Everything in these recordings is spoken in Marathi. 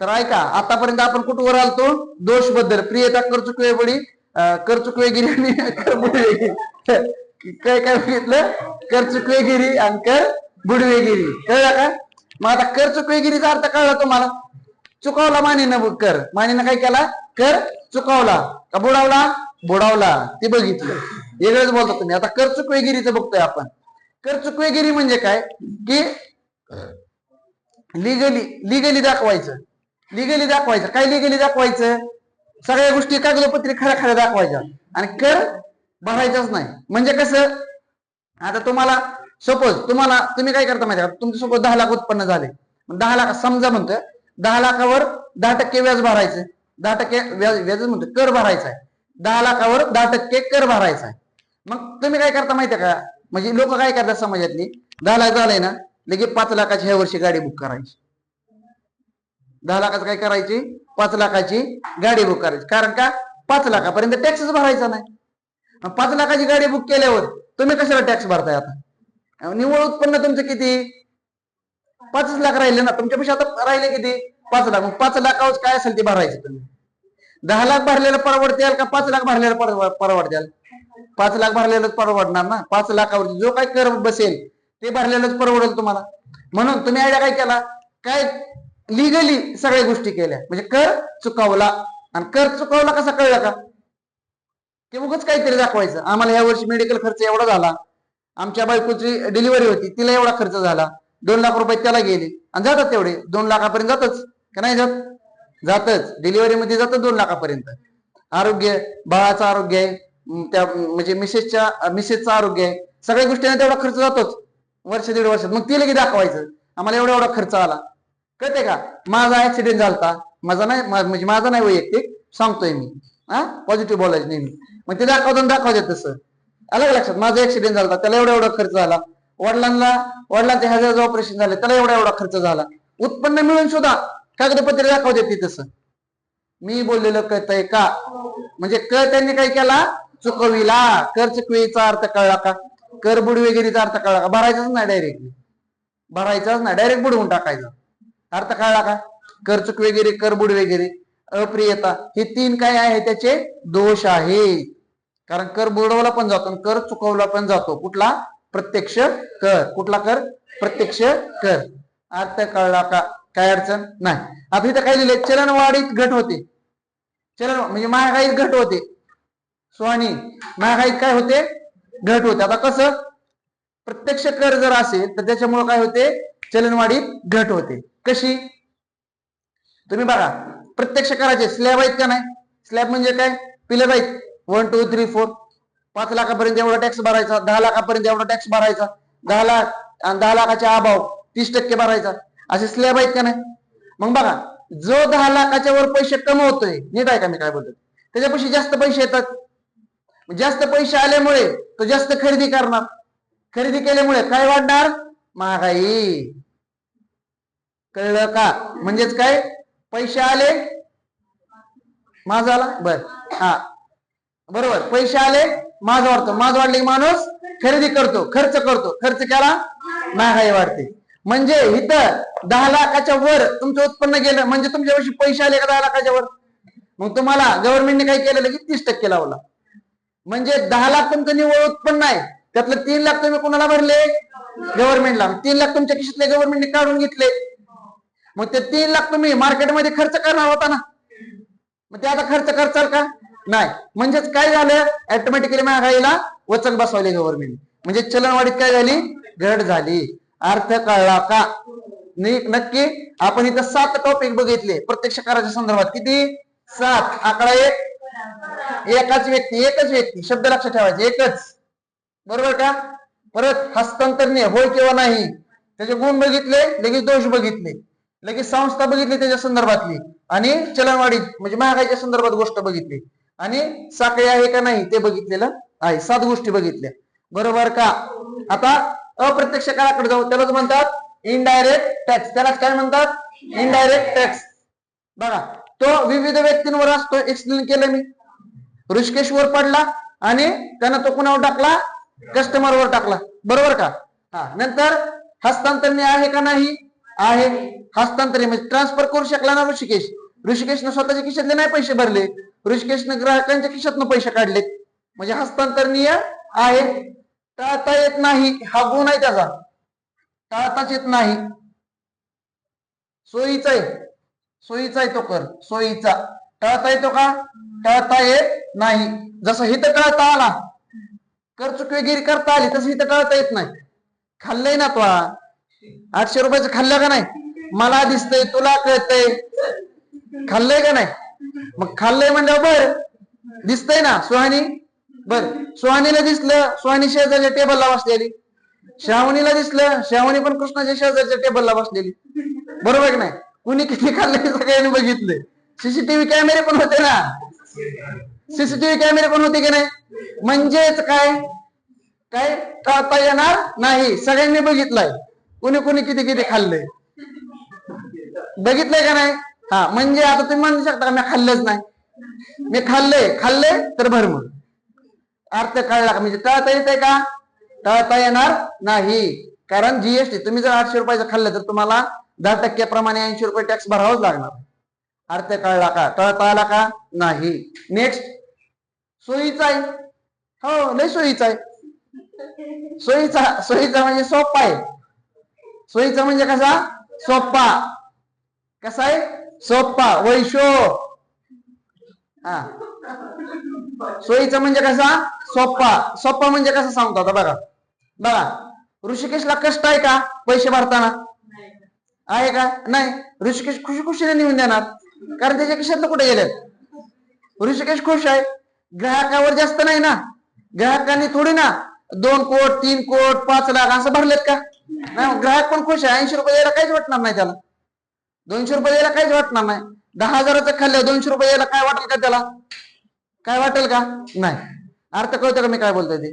तर ऐका आतापर्यंत आपण कुठवर आलतो? दोषबद्दल प्रियता कर चुकवे बडी कर चुकवेगिरी आणि कर बुडवेगिरी काय काय बघितलं कर चुकवेगिरी आणि कर बुडवेगिरी कळलं का? मग आता कर चुकवेगिरीचा अर्थ कळला तुम्हाला? चुकवला मानेनं कर. मानेनं काय केला? कर चुकवला. का बुडावला? बुडावला. ते बघितलं. वेगळंच बोलतो तुम्ही. आता कर चुकवेगिरीचं बघतोय आपण. कर चुकवेगिरी म्हणजे काय? की लिगली लिगली दाखवायचं. लिगली दाखवायचं. काय लिगली दाखवायचं? सगळ्या गोष्टी कागदोपत्री खऱ्या खऱ्या दाखवायच्या. आणि कर भरायचाच नाही. म्हणजे कसं? आता तुम्हाला सपोज तुम्हाला तुम्ही काय करता माहिती का? तुमचं सपोज दहा लाख उत्पन्न झाले. मग दहा लाख समजा म्हणतोय दहा लाखावर दहा टक्के व्याज भरायचं दहा टक्के व्याज व्याज म्हणतो कर भरायचा आहे दहा लाखावर दहा टक्के कर भरायचा आहे मग तुम्ही काय करता माहितीये का? म्हणजे लोक काय करतात समाजातली? दहा लाख झालंय ना लगेच पाच लाखाची ह्या वर्षी गाडी बुक करायची. दहा लाखाचं काय करायची? पाच लाखाची गाडी बुक करायची. कारण का? पाच लाखापर्यंत टॅक्सच भरायचा नाही. पाच लाखाची गाडी बुक केल्यावर तुम्ही कशाला टॅक्स भरताय आता? निव्वळ उत्पन्न तुमचं किती? पाचच लाख राहिले ना तुमच्या पैसे आता राहिले किती? पाच लाख. मग पाच लाखावर काय असेल ते भरायचं तुम्ही? दहा लाख भरलेलं परवडत्याल का पाच लाख भरलेलं परव- परवडत्याल पाच लाख भरलेलंच परवडणार ना? पाच लाखावरती जो काय कर बसेल ते भरलेलंच परवडेल तुम्हाला. म्हणून तुम्ही आयडिया काय केला? काय लिगली सगळ्या गोष्टी केल्या. म्हणजे कर चुकवला. आणि कर चुकवला कसा कळला का? ते उगच काहीतरी दाखवायचं. आम्हाला या वर्षी मेडिकल खर्च एवढा झाला. आमच्या बायकोची डिलिव्हरी होती. तिला एवढा खर्च झाला. दोन लाख रुपये त्याला गेले. आणि जातात तेवढे. दोन लाखापर्यंत जातच. का नाही जात? जातच. डिलिव्हरी मध्ये जातं दोन लाखापर्यंत. आरोग्य बाळाचं आरोग्य आहे. त्या म्हणजे मिसेसच्या मिसेसचं आरोग्य आहे. सगळ्या गोष्टींना तेवढा खर्च जातोच. वर्ष दीड वर्षात. मग ते लगेच दाखवायचं. आम्हाला एवढा एवढा खर्च आला. कळते का? माझा ऍक्सिडेंट झाला माझा नाही म्हणजे माझा नाही वैयक्तिक सांगतोय मी. हा? पॉझिटिव्ह बोलायचं नेहमी. मग ते दाखवतो दाखवायचं तसं. आलं लक्षात? माझा ऍक्सिडेंट झाला त्याला एवढा एवढा खर्च झाला. वडिलांना वडिलांच्या ह्याचं ऑपरेशन झालं. त्याला एवढा एवढा खर्च झाला. उत्पन्न मिळून सुद्धा कागदपत्र दाखवते ती तसं. मी बोललेलं कळतंय का? म्हणजे क त्यांनी काय केला? चुकविला. कर चुकवीचा अर्थ कळला का? कर बुडवेगिरीचा अर्थ कळला का? भरायचाच नाही डायरेक्टली. भरायचाच नाही. डायरेक्ट बुडवून टाकायचा. अर्थ कळला का? कर चुक वगैरे कर बुड वगैरे अप्रियता हे तीन काय आहे त्याचे? दोष आहे. कारण कर बुडवला पण जातो आणि कर चुकवला पण जातो. कुठला? प्रत्यक्ष कर. कुठला कर? प्रत्यक्ष कर. अर्थ कळला का? काय अडचण? नाही. आता इथं काय लिहिले चलनवाढीत घट होते. चलन म्हणजे महागाईत घट होते. स्वानी महागाईत काय होते? घट होते. आता कसं? प्रत्यक्ष कर जर असेल तर त्याच्यामुळे काय होते? चलनवाढीत घट होते. कशी? तुम्ही बघा प्रत्यक्ष करायचे. स्लॅब आहेत का नाही? स्लॅब म्हणजे काय? पिलर आहेत. वन टू थ्री फोर पाच लाखापर्यंत एवढा टॅक्स भरायचा. दहा लाखापर्यंत एवढा टॅक्स भरायचा. दहा लाख आणि दहा लाखाच्या अभाव तीस टक्के भरायचा. असे स्लॅब आहेत का नाही? मग बघा जो दहा लाखाच्या वर पैसे कमवतोय नीट आहे का मी काय बोलतो त्याच्यापाशी जास्त पैसे येतात. जास्त पैसे आल्यामुळे तो जास्त खरेदी करणार. खरेदी केल्यामुळे काय वाढणार? महागाई. कळलं का? म्हणजेच काय? पैसे आले? माझा आला? बर. हा. बरोबर. पैसे आले? माझ वाढतो. माझ वाढले की माणूस खरेदी करतो. खर्च करतो. खर्च केला? महागाई वाढते. म्हणजे इथं दहा लाखाच्या वर तुमचं उत्पन्न गेलं. म्हणजे तुमच्या वर्षी पैसे आले का दहा लाखाच्या वर? मग तुम्हाला गव्हर्नमेंटने काय केलं? की तीस टक्के लावला. म्हणजे दहा लाख तुमचं निव्वळ उत्पन्न आहे. त्यातलं तीन लाख तुम्ही कोणाला भरले? गव्हर्नमेंटला तीन लाख तुमच्या खिशातले गव्हर्नमेंटने काढून घेतले. मग ते तीन लाख तुम्ही मार्केटमध्ये खर्च करणार होता ना. मग ते आता खर्च करचाल का? नाही. म्हणजेच काय झालं? ऑटोमॅटिकली महागाईला वचक बसवले गव्हर्नमेंट म्हणजे चलनवाढीत काय झाली? घट झाली. अर्थ कळला का? नक्की. आपण इथं सात टॉपिक बघितले. प्रत्यक्ष कराच्या संदर्भात किती? सात. आकडा एक. एकाच व्यक्ती एकच व्यक्ती. शब्द लक्षात ठेवायचे. एकच. बरोबर का? परत हस्तांतरणे होय किंवा नाही. त्याचे गुण बघितले लगेच दोष बघितले. लगेच संस्था बघितली त्याच्या संदर्भातली. आणि चलनवाढी म्हणजे महागाईच्या संदर्भात गोष्ट बघितली. आणि साखळी आहे का नाही ते बघितलेलं आहे. सात गोष्टी बघितल्या. बरोबर का? आता अप्रत्यक्ष कराकडे जाऊ. त्यालाच म्हणतात इनडायरेक्ट टॅक्स त्यालाच काय म्हणतात? इनडायरेक्ट टॅक्स बघा तो विविध व्यक्तींवर असतो. एक्सप्लेन केलं मी. ऋषिकेशवर पडला आणि त्यानं तो कुणावर टाकला? कस्टमरवर टाकला. बरोबर का? हा नंतर हस्तांतरणी आहे का नाही? आहे. हस्तांतरित म्हणजे ट्रान्सफर करू शकला ना ऋषिकेश. ऋषिकेशनं स्वतःच्या खिशातले नाही पैसे भरले. ऋषिकेशनं ग्राहकांच्या खिशातनं पैसे काढलेत. म्हणजे हस्तांतरणीय आहे. टाळता येत नाही. हा गुण आहे त्याचा. टाळताच येत नाही. सोयीचा आहे. सोयीचा आहे तो कर. सोयीचा. टाळता येतो का? टाळता येत नाही. जसं हिथं टाळता आला. कर चुकवेगिरी करता आली तसं हिथं टाळता येत नाही. खाल्लंय ना तो आठशे रुपयाचं खाल्लं का नाही? मला दिसतंय तुला कळतंय. खाल्लंय का नाही? मग खाल्लंय म्हणजे बर. दिसतंय ना सुहानी? बर. सुहानीला दिसलं सुहानी शेजारच्या टेबलला बसलेली. श्रावणीला दिसलं श्रावणी पण कृष्णाच्या शेजारच्या टेबलला बसलेली. बरोबर की नाही? कुणी किती खाल्लंय सगळ्यांनी बघितलंय. सीसीटीव्ही कॅमेरे पण होते ना. सीसीटीव्ही कॅमेरे पण होते की नाही? म्हणजेच काय? काय टाळता येणार नाही. सगळ्यांनी बघितलंय. कुणी कुणी किती किती खाल्लंय बघितलंय का नाही? हा म्हणजे आता तुम्ही म्हणू शकता का मी खाल्लंच नाही. मी खाल्लंय खाल्लंय तर भर मग. अर्थ कळला का? म्हणजे टळता येते का? टळता येणार नाही. कारण जीएसटी तुम्ही जर आठशे रुपयाचं खाल्लं तर तुम्हाला दहा टक्क्याप्रमाणे ऐंशी रुपये टॅक्स भरावाच लागणार. अर्थ कळला का? टळता आला का? नाही. नेक्स्ट सोयीचा आहे. हो लय सोयीचा आहे. सोयीचा सोयीचा म्हणजे सोपा आहे. सोयीचा म्हणजे कसा? सोप्पा. कसा आहे? सोप्पा. वैशो. हा. सोयीचा म्हणजे कसा? सोप्पा. सोप्पा म्हणजे कसा सांगतो आता बघा. बघा. ऋषिकेशला कष्ट आहे का पैसे भरताना? आहे का? नाही. ऋषिकेश खुशी खुशीने नेऊन देणार कारण त्याच्या खिशातलं कुठे गेलेत ऋषिकेश खुश आहे. ग्राहकावर जास्त नाही ना. ग्राहकांनी थोडी ना दोन कोट तीन कोट पाच लाख असं भरलेत का? नाही ग्राहक पण खुश आहे. ऐंशी रुपये द्यायला काहीच वाटणार नाही त्याला. दोनशे रुपये द्यायला काहीच वाटणार नाही. दहा हजाराचं खाल्लं दोनशे रुपये द्यायला काय वाटेल का त्याला? काय वाटेल का? नाही. अर्थ कळतो का मी काय बोलतोय ते?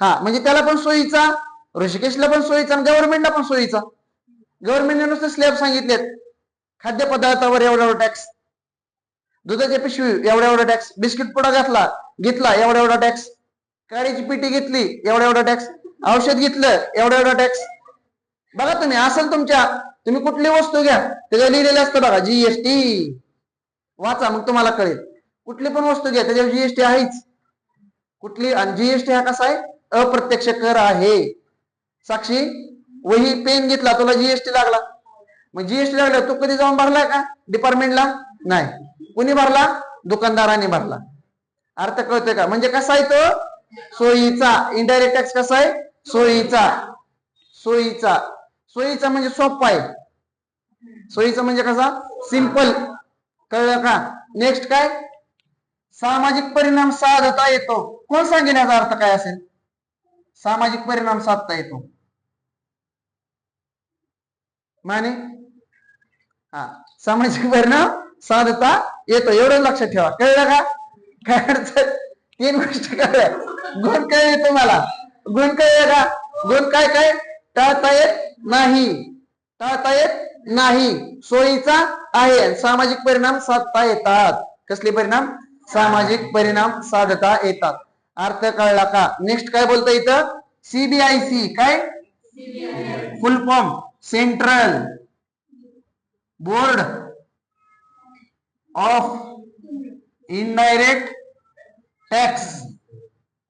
हा म्हणजे त्याला पण सोयीचा ऋषिकेशला पण सोयीचा आणि गव्हर्नमेंटला पण सोयीचा. गव्हर्नमेंटने नुसतं स्लॅब सांगितलेत. खाद्यपदार्थावर एवढा एवढा टॅक्स दुधाची पिशवी एवढा एवढा टॅक्स बिस्किट पुडा घातला घेतला एवढा एवढा टॅक्स काळीची पिटी घेतली एवढा एवढा टॅक्स औषध घेतलं एवढा एवढा टॅक्स बघा तुम्ही असेल तुमच्या. तुम्ही कुठली वस्तू घ्या. त्याच्यावर लिहिलेलं असतं बघा जीएसटी वाचा मग तुम्हाला कळेल. कुठली पण वस्तू घ्या त्याच्यावर जीएसटी आहेच. कुठली आणि जीएसटी हा कसा आहे? अप्रत्यक्ष कर आहे. साक्षी वही पेन घेतला तुला जीएसटी लागला. मग जीएसटी लागला तू कधी जाऊन भरलाय का? डिपार्टमेंटला नाही. कुणी भरला? दुकानदाराने भरला. अर्थ कळतोय का? म्हणजे कसा आहे तो? सोयीचा. इनडायरेक्ट टॅक्स कसा आहे? सोयीचा. सोयीचा. सोयीचा म्हणजे सोपा आहे. सोयीचा म्हणजे कसा? सिंपल कळलं का? नेक्स्ट काय? सामाजिक परिणाम साधता येतो. कोण सांगण्याचा अर्थ काय असेल? सामाजिक परिणाम साधता येतो. माने? हा. सामाजिक परिणाम साधता येतो. एवढं लक्षात ठेवा. कळलं का? काय अडचण? तीन गोष्ट कळल्या. गुण कळले तुम्हाला. गुण कळले का? गुण काय काय? टाळता येत नाही. टाळता येत नाही. सोयीचा आहे. सामाजिक परिणाम साधता येतात. कसले परिणाम? सामाजिक परिणाम साधता येतात. अर्थ कळला का? नेक्स्ट काय बोलता इथं? सीबीआयसी काय? Full form central board of indirect tax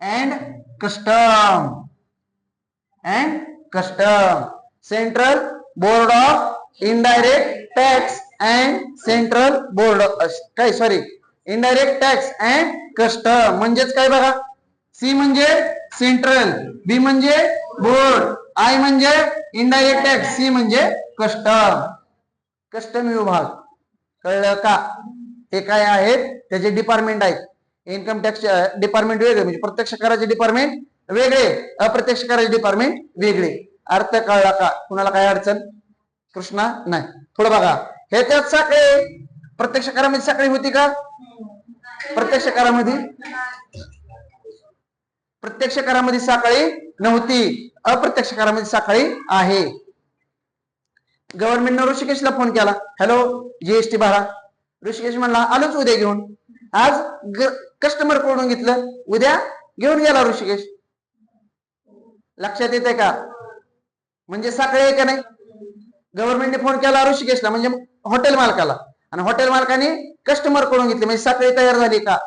and custom and custom central board of indirect tax and central board काय sorry indirect tax and custom म्हणजेच काय बघा? सी म्हणजे सेंट्रल बी म्हणजे बोर्ड आय म्हणजे इनडायरेक्ट टॅक्स सी म्हणजे कस्टम कस्टम विभाग. कळलं का? ते काय आहेत? त्याचे डिपार्टमेंट आहेत. इन्कम टॅक्स डिपार्टमेंट वेगळे म्हणजे प्रत्यक्ष कराचे डिपार्टमेंट वेगळे अप्रत्यक्ष कराचे डिपार्टमेंट वेगळे. अर्थ कळला का? कुणाला काय अडचण? कृष्णा? नाही. थोडं बघा. हे त्यात साखळी प्रत्यक्ष करामध्ये साखळी होती का? प्रत्यक्ष करामध्ये प्रत्यक्ष करामध्ये साखळी नव्हती. अप्रत्यक्ष करामध्ये साखळी आहे. गव्हर्नमेंटनं ऋषिकेशला फोन केला. हॅलो जीएसटी भरा ऋषिकेश म्हणला आलोच उद्या घेऊन. आज कस्टमरकडून घेतलं. उद्या घेऊन गेला ऋषिकेश. लक्षात येते का? म्हणजे सकाळी आहे का नाही? गव्हर्नमेंटने फोन केला ऋषिकेशला म्हणजे हॉटेल मालकाला. आणि हॉटेल मालकाने कस्टमर करून घेतले. म्हणजे सकाळी तयार झाली का?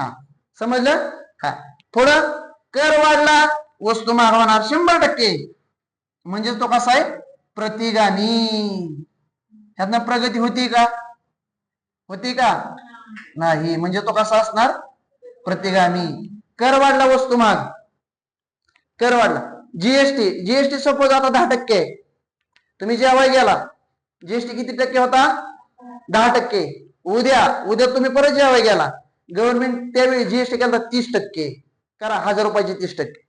हा. समजलं? हा. थोडं कर वाढला वस्तू महाग होणार शंभर टक्के. म्हणजे तो कसा आहे? प्रतिगामी. ह्यातनं प्रगती होती का? होती का? नाही. म्हणजे तो कसा असणार? प्रतिगामी. कर वाढला वस्तू महाग कर वाढला. जीएसटी जीएसटी सपोज आता दहा टक्के. तुम्ही जेव्हा गेला जीएसटी किती टक्के होता? दहा टक्के. उद्या उद्या तुम्ही परत जेव्हा गेला गव्हर्नमेंट त्यावेळी जीएसटी केला तीस टक्के. करा हजार रुपयाचे तीस टक्के.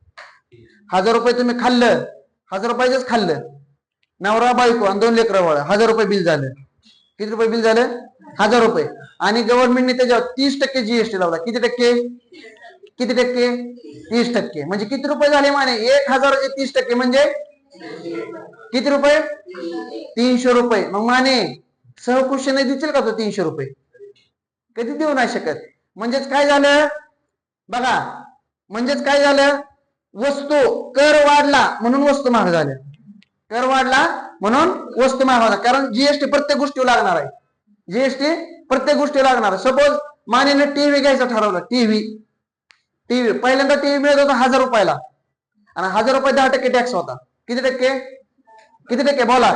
हजार रुपये तुम्ही खाल्लं हजार रुपयाचेच खाल्लं. नवरा बायको आणि दोन लेकर हजार रुपये बिल झालं. किती रुपये बिल झालं? हजार रुपये. आणि गव्हर्नमेंटने त्याच्यावर तीस टक्के जीएसटी लावला. किती टक्के? किती टक्के? तीस टक्के. म्हणजे किती रुपये झाले माने? एक हजाराचे तीस टक्के म्हणजे? किती रुपये? तीनशे रुपये. मग माने सहकुशीने देतील का तो तीनशे रुपये? कधी देऊ नाही शकत. म्हणजेच काय झालं? बघा म्हणजेच काय झालं? वस्तू कर वाढला म्हणून वस्तू महाग झाल्या. कर वाढला म्हणून वस्तू महाग होणार कारण जीएसटी प्रत्येक गोष्टी लागणार आहे. जीएसटी प्रत्येक गोष्टी लागणार सपोज मानेनं टीव्ही घ्यायचं ठरवलं. TV TV. पहिल्यांदा टीव्ही मिळत होता हजार रुपयाला. आणि हजार रुपये दहा टक्के टॅक्स होता. किती टक्के? किती टक्के? बोला.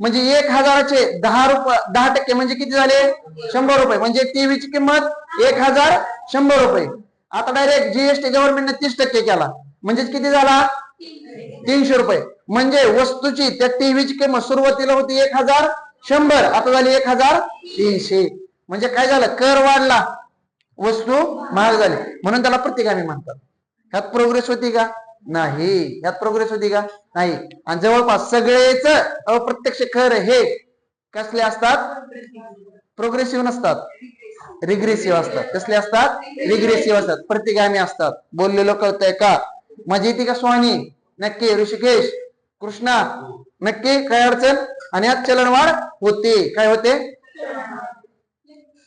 म्हणजे एक हजाराचे दहा रुपये दहा टक्के म्हणजे किती झाले? शंभर रुपये. म्हणजे टीव्हीची किंमत एक हजार शंभर रुपये. आता डायरेक्ट जीएसटी गव्हर्नमेंटने तीस टक्के केला. म्हणजेच किती झाला? तीनशे रुपये. म्हणजे वस्तूची त्या टीव्हीची किंमत सुरुवातीला होती एक हजार शंभर. आता झाली एक हजार तीनशे. म्हणजे काय झालं? कर वाढला. वस्तू महाग झाली. म्हणून त्याला प्रतिगामी म्हणतात ह्यात प्रोग्रेस होती का? नाही. ह्यात प्रोग्रेस होती का? नाही. आणि जवळपास सगळेच अप्रत्यक्ष कर हे कसले असतात? प्रोग्रेसिव्ह नसतात. रिग्रेसिव्ह असतात. कसले असतात? रिग्रेसिव्ह असतात. प्रतिगामी असतात. बोललेलो कळतंय का? माझी येते का स्वामी नक्की. ऋषिकेश? कृष्णा? नक्की. काय अडचण? आणि यात चलनवाढ होते. काय होते?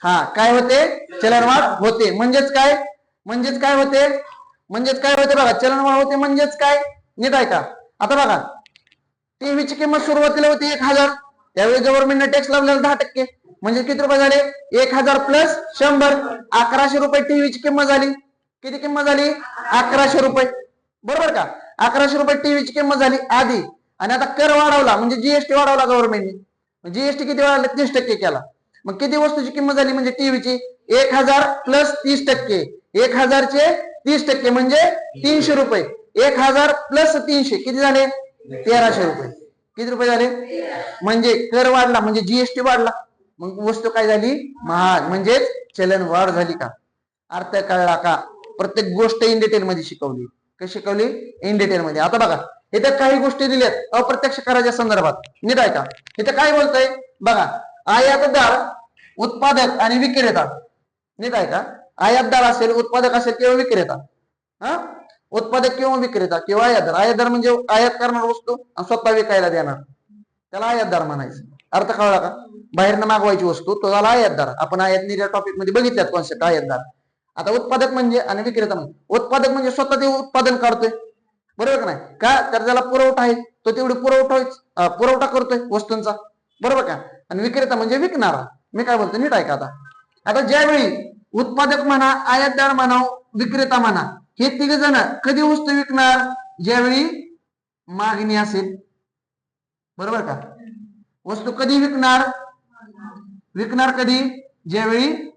हा काय होते? चलनवाढ होते. म्हणजेच काय? म्हणजेच काय होते? म्हणजेच काय होते बघा चलनवाढ होते म्हणजेच काय? नीट आहे का आता बघा. टीव्हीची किंमत सुरुवातीला होती एक हजार. त्यावेळी गव्हर्नमेंटने टॅक्स लावलेला दहा टक्के. म्हणजे किती रुपये झाले? एक हजार प्लस शंभर. अकराशे रुपये टीव्हीची किंमत झाली. किती किंमत झाली? अकराशे रुपये. बरोबर का? अकराशे रुपये टीव्हीची किंमत झाली आधी. आणि आता कर वाढवला. म्हणजे जीएसटी वाढवला गव्हर्नमेंटने जीएसटी किती वाढवला? तीस टक्के केला. मग किती वस्तूची किंमत झाली म्हणजे टीव्हीची? एक हजार प्लस तीस टक्के. एक हजारचे तीस टक्के म्हणजे तीनशे रुपये. एक हजार प्लस तीनशे. किती झाले? तेराशे रुपये. किती रुपये झाले? म्हणजे कर वाढला म्हणजे जीएसटी वाढला. मग वस्तू काय झाली? महाग. म्हणजेच चलन वाढ झाली का? अर्थ कळला का? प्रत्येक गोष्ट इन डिटेल मध्ये शिकवली. कशी शिकवली? इन डिटेल मध्ये. आता बघा इथं काही गोष्टी दिल्यात. अप्रत्यक्ष कराच्या संदर्भात. नीट आहे का इथं काय बोलतय? बघा आयातदार उत्पादक आणि विक्रेता. नीट आहे का आयातदार असेल उत्पादक असेल किंवा विक्रेता. हा? उत्पादक किंवा विक्रेता किंवा आयातदार आयातदार म्हणजे आयात करणार वस्तू आणि स्वतः विकायला देणार. त्याला आयातदार म्हणायचं. अर्थ कळला का? बाहेरनं मागवायची वस्तू तो झाला आयातदार आपण आयात निर्यात टॉपिकमध्ये बघितल्यात कॉन्सेप्ट आयातदार आता उत्पादक म्हणजे आणि विक्रेता म्हणजे. उत्पादक म्हणजे स्वतः ते उत्पादन करतोय. बरोबर का नाही? का? तर त्याला पुरवठा आहे तो तेवढी पुरवठा पुरवठा करतोय वस्तूंचा. बरोबर का? आणि विक्रेता म्हणजे विकणारा. मी काय बोलतो नीट ऐका आता. आता ज्यावेळी उत्पादक म्हणा आयातदार म्हणा विक्रेता म्हणा हे तिघ जण कधी वस्तू विकणार? ज्यावेळी मागणी असेल. बरोबर का? वस्तू कधी विकणार? विकणार कधी? ज्यावेळी